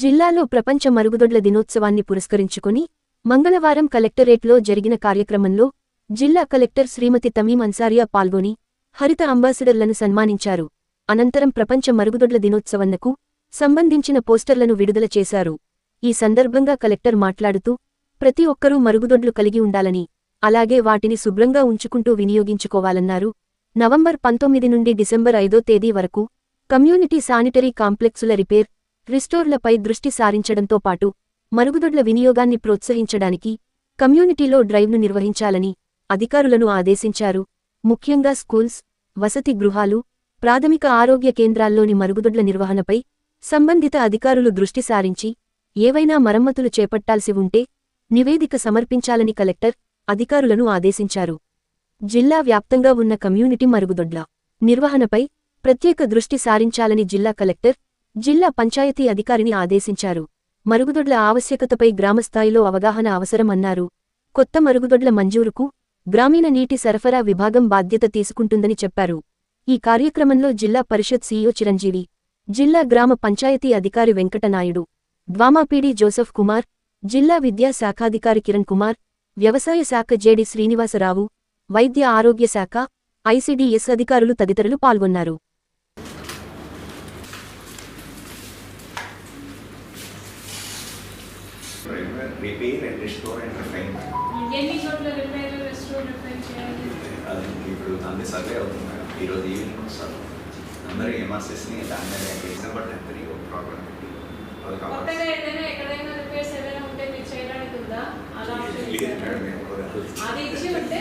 జిల్లాలో ప్రపంచ మరుగుదొడ్ల దినోత్సవాన్ని పురస్కరించుకుని మంగళవారం కలెక్టరేట్లో జరిగిన కార్యక్రమంలో జిల్లా కలెక్టర్ శ్రీమతి తమీం అన్సారియా పాల్గొని హరిత అంబాసిడర్లను సన్మానించారు. అనంతరం ప్రపంచ మరుగుదొడ్ల దినోత్సవన్నకు సంబంధించిన పోస్టర్లను విడుదల చేశారు. ఈ సందర్భంగా కలెక్టర్ మాట్లాడుతూ ప్రతి ఒక్కరూ మరుగుదొడ్లు కలిగి ఉండాలని అలాగే వాటిని శుభ్రంగా ఉంచుకుంటూ వినియోగించుకోవాలన్నారు. నవంబర్ పంతొమ్మిది నుండి డిసెంబర్ ఐదో తేదీ వరకు కమ్యూనిటీ శానిటరీ కాంప్లెక్సుల రిపేర్ రిస్టోర్లపై దృష్టి సారించడంతో పాటు మరుగుదొడ్ల వినియోగాన్ని ప్రోత్సహించడానికి కమ్యూనిటీలో డ్రైవ్ను నిర్వహించాలని అధికారులను ఆదేశించారు. ముఖ్యంగా స్కూల్స్ వసతి గృహాలు ప్రాథమిక ఆరోగ్య కేంద్రాల్లోని మరుగుదొడ్ల నిర్వహణపై సంబంధిత అధికారులు దృష్టి సారించి ఏవైనా మరమ్మతులు చేపట్టాల్సి ఉంటే నివేదిక సమర్పించాలని కలెక్టర్ అధికారులను ఆదేశించారు. జిల్లా వ్యాప్తంగా ఉన్న కమ్యూనిటీ మరుగుదొడ్ల నిర్వహణపై ప్రత్యేక దృష్టి సారించాలని జిల్లా కలెక్టర్ జిల్లా పంచాయతీ అధికారిని ఆదేశించారు. మరుగుదొడ్ల ఆవశ్యకతపై గ్రామస్థాయిలో అవగాహన అవసరమన్నారు. కొత్త మరుగుదొడ్ల మంజూరుకు గ్రామీణ నీటి సరఫరా విభాగం బాధ్యత తీసుకుంటుందని చెప్పారు. ఈ కార్యక్రమంలో జిల్లా పరిషత్ సీఈఓ చిరంజీవి జిల్లా గ్రామ పంచాయతీ అధికారి వెంకటనాయుడు ద్వామాపీడి జోసెఫ్ కుమార్ జిల్లా విద్యా శాఖాధికారి కిరణ్ కుమార్ వ్యవసాయ శాఖ జేడి శ్రీనివాసరావు వైద్య ఆరోగ్య శాఖ ఐసిడిఎస్ అధికారులు తదితరులు పాల్గొన్నారు. Repair and restore and refine ఎన్ని చోట్ల రిపేర్ రెస్టోర్ రిపేర్ చేయాలి? అది ఇప్పుడు దాన్ని సర్వే అవుతుంది. మేడం ఈరోజు ఈవినింగ్ వస్తారు. అందరూ ఎంఆర్సెస్ని దాని మీద డిసెంబర్ టెన్త్ ఒక ప్రోగ్రామ్ పెట్టి కొత్తగా ఏదైనా ఎక్కడైనా రిపేర్స్ ఏదైనా ఉంటే మీరు చేయడానికి ఉందా? అలా అది ఇచ్చి ఉంటే